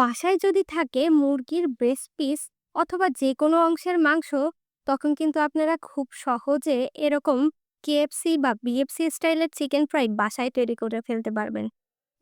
বাসায় যদি থাকে মুরগির ব্রেস্ট পিস অথবা যে কোনো অংশের মাংস, তখন কিন্তু আপনারা খুব সহজে এরকম কেএফসি বা বিএফসি স্টাইলের চিকেন ফ্রাই বাসায় তৈরি করে ফেলতে পারবেন।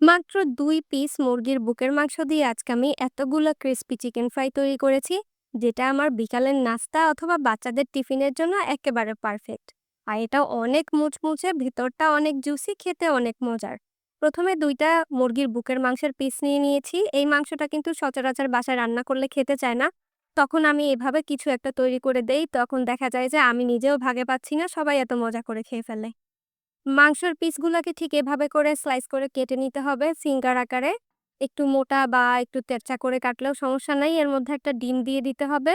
মাত্র দুই পিস মুরগির বুকের মাংস দিয়ে আজকে আমি এতগুলো ক্রিস্পি চিকেন ফ্রাই তৈরি করেছি, যেটা আমার বিকালের নাস্তা অথবা বাচ্চাদের টিফিনের জন্য একেবারে পারফেক্ট আর এটা অনেক মুচমুচে, ভিতরটা অনেক জুসি খেতে অনেক মজার। প্রথমে দুইটা মুরগির বুকের মাংসের পিস নিয়ে নিয়েছি। এই মাংসটা কিন্তু সচরাচর বাসায় রান্না করলে খেতে চায় না। তখন আমি এভাবে কিছু একটা তৈরি করে দেই। তখন দেখা যায় যে আমি নিজেও ভাগে পাচ্ছি না, সবাই এত মজা করে খেয়ে ফেলে। মাংসের পিসগুলোকে ঠিক এভাবে করে স্লাইস করে কেটে নিতে হবে সিঙ্গার আকারে। একটু মোটা বা একটু তেরচা করে কাটলেও সমস্যা নাই। এর মধ্যে একটা ডিম দিয়ে দিতে হবে।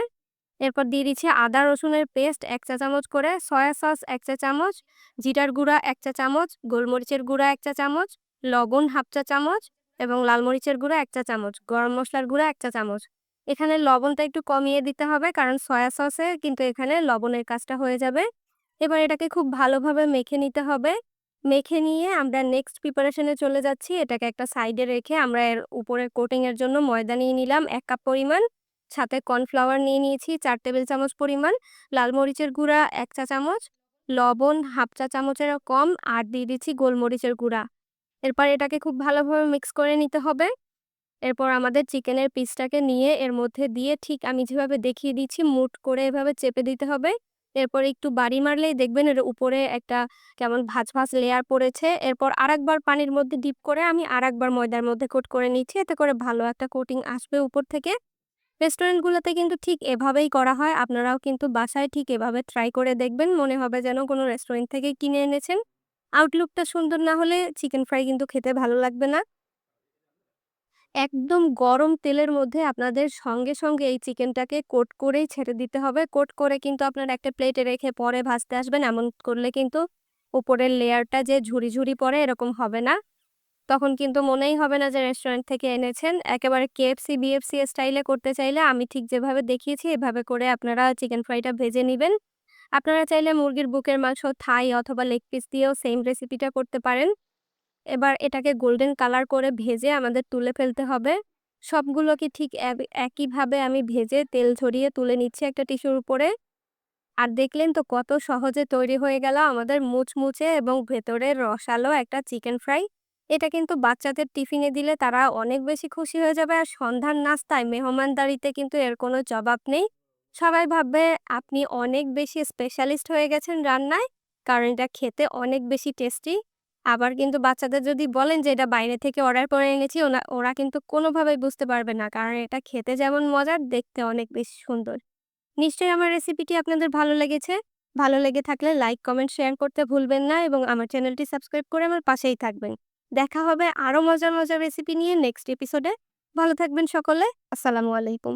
এরপর দিয়ে দিচ্ছি আদা, রসুনের পেস্ট এক চা চামচ করে সয়া সস এক চা চামচ, জিরার গুঁড়া এক চা চামচ, গোলমরিচের গুঁড়া এক চা চামচ লবণ হাফ চা চামচ এবং লাল মরিচের গুঁড়া এক চা চামচ, গরম মশলার গুঁড়া এক চা চামচ। এখানে লবণটা একটু কমিয়ে দিতে হবে কারণ সয়া সসে কিন্তু এখানে লবণের কাজটা হয়ে যাবে। এবার এটাকে খুব ভালোভাবে মেখে নিতে হবে। মেখে নিয়ে আমরা নেক্সট প্রিপারেশনে চলে যাচ্ছি। এটাকে একটা সাইডে রেখে আমরা এর উপরের কোটিংয়ের জন্য ময়দা নিয়ে নিলাম এক কাপ পরিমাণ। সাথে কর্নফ্লাওয়ার নিয়ে নিয়েছি চার টেবিল চামচ পরিমাণ। লাল মরিচের গুঁড়া এক চা চামচ। লবণ হাফ চা চামচেরও কম। আর দিয়ে দিচ্ছি গোলমরিচের গুঁড়া। এরপর এটাকে খুব ভালোভাবে মিক্স করে নিতে হবে। এরপর আমাদের চিকেনের পিসটাকে নিয়ে এর মধ্যে দিয়ে ঠিক আমি যেভাবে দেখিয়ে দিচ্ছি, মুট করে এভাবে চেপে দিতে হবে। এরপর একটু বাড়ি মারলেই দেখবেন এর উপরে একটা কেমন ভাজ ভাজ লেয়ার পড়েছে। এরপর আরেকবার পানির মধ্যে ডিপ করে আমি আরেকবার ময়দার মধ্যে কোট করে নিচ্ছি। এতে করে ভালো একটা কোটিং আসবে উপর থেকে। রেস্টুরেন্টগুলোতে কিন্তু ঠিক এভাবেই করা হয়। আপনারাও কিন্তু বাসায় ঠিক এভাবে ট্রাই করে দেখবেন। মনে হবে যেন কোনো রেস্টুরেন্ট থেকে কিনে এনেছেন। আউটলুকটা সুন্দর না হলে চিকেন ফ্রাই কিন্তু খেতে ভালো লাগবে না। একদম গরম তেলের মধ্যে আপনাদের সঙ্গে সঙ্গে এই চিকেনটাকে কোট করেই ছেড়ে দিতে হবে। কোট করে কিন্তু আপনার একটা প্লেটে রেখে পরে ভাজতে আসবেন। এমন করলে কিন্তু উপরের লেয়ারটা যে ঝুড়ি ঝুড়ি পরে এরকম হবে না। তখন কিন্তু মনেই হবে না যে রেস্টুরেন্ট থেকে এনেছেন। একেবারে কেএফসি বিএফসি স্টাইলে করতে চাইলে আমি ঠিক যেভাবে দেখিয়েছি, এভাবে করে আপনারা চিকেন ফ্রাইটা ভেজে নেবেন। আপনারা চাইলে মুরগির বুকের মাংস, থাই অথবা লেগ পিস দিয়েও সেম রেসিপিটা করতে পারেন। এবার এটাকে গোল্ডেন কালার করে ভেজে আমাদের তুলে ফেলতে হবে। সবগুলোকে ঠিক একইভাবে আমি ভেজে তেল ঝরিয়ে তুলে নিচ্ছি একটা টিস্যুর উপরে। আর দেখলেন তো কত সহজে তৈরি হয়ে গেল আমাদের মুচমুচে এবং ভেতরে রসালো একটা চিকেন ফ্রাই এটা কিন্তু বাচ্চাদের টিফিনে দিলে তারা অনেক বেশি খুশি হয়ে যাবে আর সন্ধ্যার নাস্তায় মেহমানদারিতে কিন্তু এর কোনো জবাব নেই। সবাই ভাববে, আপনি অনেক বেশি স্পেশালিস্ট হয়ে গেছেন রান্নায়, কারণ এটা খেতে অনেক বেশি টেস্টি আবার কিন্তু বাচ্চাদের যদি বলেন যে, এটা বাইরে থেকে অর্ডার করে এনেছি, ওনা, ওরা কিন্তু কোনোভাবেই বুঝতে পারবে না, কারণ এটা খেতে যেমন মজার, দেখতে অনেক বেশি সুন্দর। নিশ্চয়ই আমার রেসিপিটি আপনাদের ভালো লেগেছে। ভালো লেগে থাকলে লাইক কমেন্ট শেয়ার করতে ভুলবেন না এবং আমার চ্যানেলটি সাবস্ক্রাইব করে আমার পাশেই থাকবেন। দেখা হবে আরও মজার মজার রেসিপি নিয়ে নেক্সট এপিসোডে ভালো থাকবেন সকলে। আসসালামু আলাইকুম।